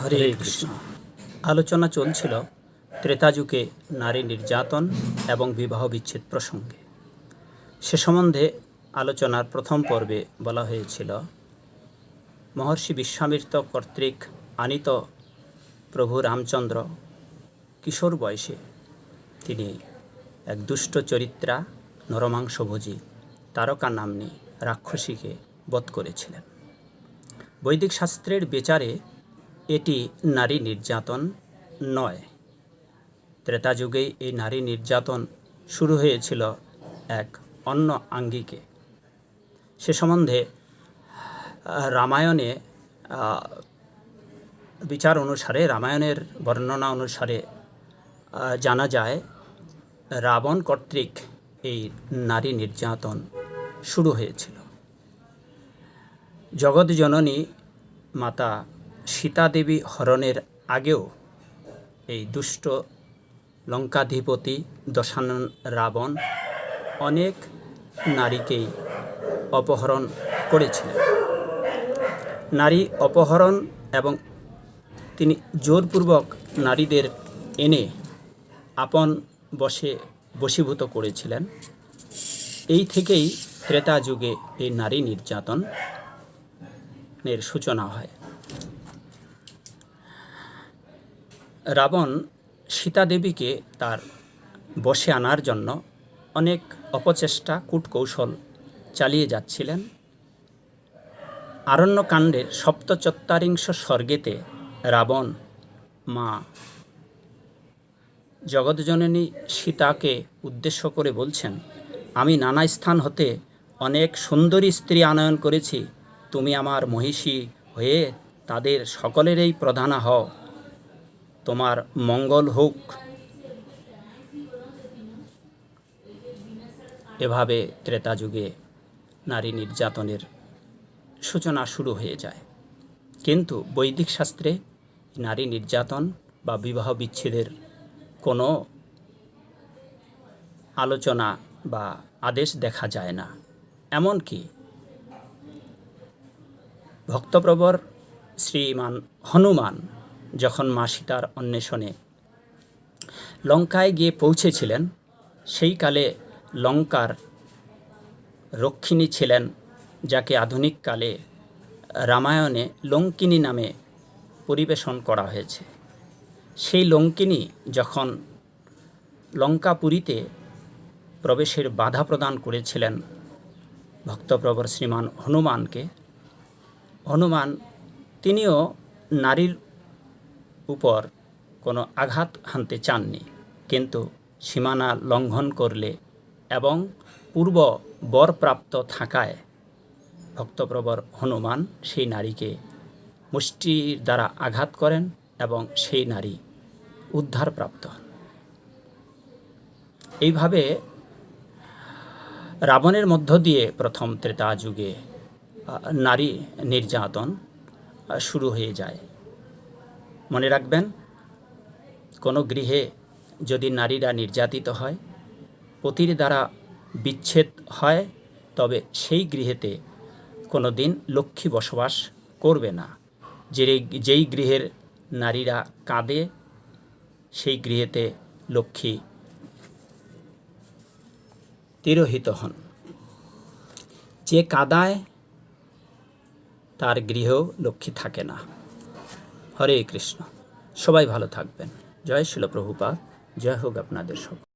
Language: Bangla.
হরে আলোচনা চলছিল ত্রেতাযুগে নারী নির্যাতন এবং বিবাহ বিচ্ছেদ প্রসঙ্গে। সে সম্বন্ধে আলোচনার প্রথম পর্বে বলা হয়েছিল, মহর্ষি বিশ্বামিত্র কর্তৃক আনিত প্রভু রামচন্দ্র কিশোর বয়সে তিনি এক দুষ্ট চরিত্রা নরমাংসভোজী তারকা নাম্নী রাক্ষসীকে বধ করেছিলেন। বৈদিক শাস্ত্রের বিচারে এটি নারী নির্যাতন নয়। ত্রেতা যুগেই এই নারী নির্যাতন শুরু হয়েছিল এক অন্য আঙ্গিকে। সে সম্বন্ধে রামায়ণে বিচার অনুসারে, রামায়ণের বর্ণনা অনুসারে জানা যায় রাবণ কর্তৃক এই নারী নির্যাতন শুরু হয়েছিল। জগৎ জননী মাতা সীতাদেবী হরণের আগেও এই দুষ্ট লঙ্কাধিপতি দশানন রাবণ অনেক নারীকেই অপহরণ করেছিলেন। নারী অপহরণ এবং তিনি জোরপূর্বক নারীদের এনে আপন বসে বশীভূত করেছিলেন। এই থেকেই ত্রেতা যুগে এই নারী নির্যাতনের সূচনা হয়। রাবণ সীতাদেবীকে তার বশে আনার জন্য অনেক অপচেষ্টা, কূটকৌশল চালিয়ে যাচ্ছিলেন। আরণ্যকাণ্ডের সপ্তচত্বারিংশ স্বর্গেতে রাবণ মা জগৎজননী সীতাকে উদ্দেশ্য করে বলছেন, আমি নানা স্থান হতে অনেক সুন্দরী স্ত্রী আনয়ন করেছি। তুমি আমার মহিষী হয়ে তাদের সকলেরই প্রধানা হও। তোমার মঙ্গল হোক। এভাবে ত্রেতা যুগে নারী নির্যাতনের সূচনা শুরু হয়ে যায়। কিন্তু বৈদিক শাস্ত্রে নারী নির্যাতন বা বিবাহ বিচ্ছেদের কোনো আলোচনা বা আদেশ দেখা যায় না। এমনকি ভক্তপ্রবর শ্রীমান হনুমান যখন মা সীতার অন্বেষণে লঙ্কায় গিয়ে পৌঁছেছিলেন, সেই কালে লঙ্কার রক্ষিণী ছিলেন, যাকে আধুনিক কালে রামায়ণে লঙ্কিনী নামে পরিবেশন করা হয়েছে। সেই লঙ্কিনী যখন লঙ্কাপুরীতে প্রবেশের বাধা প্রদান করেছিলেন ভক্তপ্রবর শ্রীমান হনুমানকে, হনুমান তিনিও নারীর উপর কোনো আঘাত হানতে চাননি, কিন্তু সীমানা লঙ্ঘন করলে এবং পূর্ব বরপ্রাপ্ত থাকায় ভক্তপ্রবর হনুমান সেই নারীকে মুষ্টির দ্বারা আঘাত করেন এবং সেই নারী উদ্ধারপ্রাপ্ত। হন এইভাবে রাবণের মধ্য দিয়ে প্রথম ত্রেতা যুগে নারী নির্যাতন শুরু হয়ে যায়। মনে রাখবেন, কোনো গৃহে যদি নারীরা নির্যাতিত হয়, পতির দ্বারা বিচ্ছেদ হয়, তবে সেই গৃহেতে কোনো দিন লক্ষ্মী বসবাস করবে না। যে যেই গৃহের নারীরা কাঁদে সেই গৃহেতে লক্ষ্মী তিরোহিত হন। যে কাদায় তার গৃহ লক্ষ্মী থাকে না। হরে কৃষ্ণ। সবাই ভালো থাকবেন। জয় শিল প্রভুপাত জয় হোক আপনাদের সব।